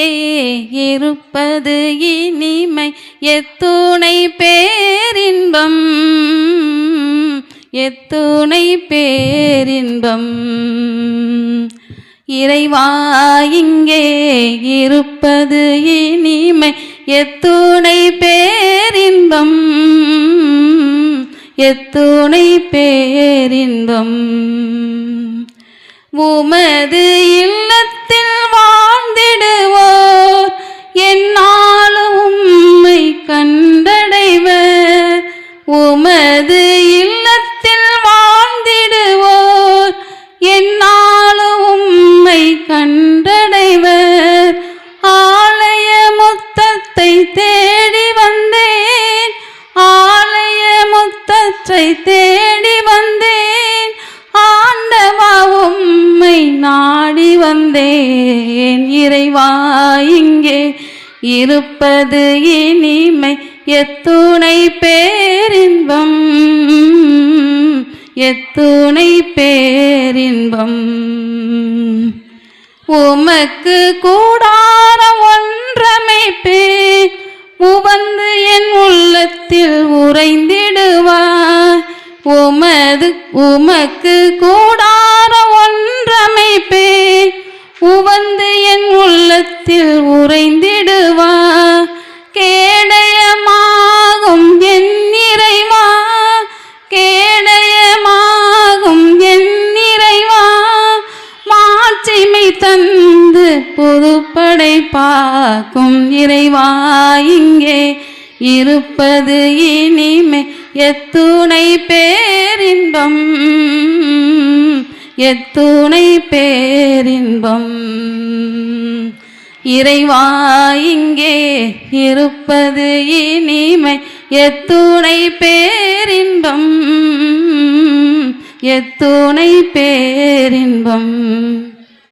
இங்கே இருப்பது இனிமை. எத்துணை பேரின்பம் எத்துணை பேரின்பம். இறைவா இங்கே இருப்பது இனிமை. எத்துணை பேரின்பம் எத்துணை பேரின்பம். உமது இல்லத்தில் வா கண்டடைவர். ஆலய முத்தத்தை தேடி வந்தேன். ஆலய முத்தத்தை தேடி வந்தேன். ஆண்டவா உம்மை நாடி வந்தேன். இறைவா இங்கே இருப்பது இனிமை. எத்துணை பேரின்பம் எத்துணை பேரின்பம். உமக்கு கூடார ஒன்றமைப்பே உவந்து என் உள்ளத்தில் உறைந்திடுவார். உமது உமக்கு கூடார ஒன்றமைப்பே உவந்து என் உள்ளத்தில் உறைந்திடுவார். தந்து புதுப்படை இறைவா இங்கே இருப்பது இனிமே எத்துணை பேரின்பம் எத்துணை பேரின்பம். இறைவா இங்கே இருப்பது இனிமை எத்துணை பேரின்பம் எத்துணை பேரின்பம்.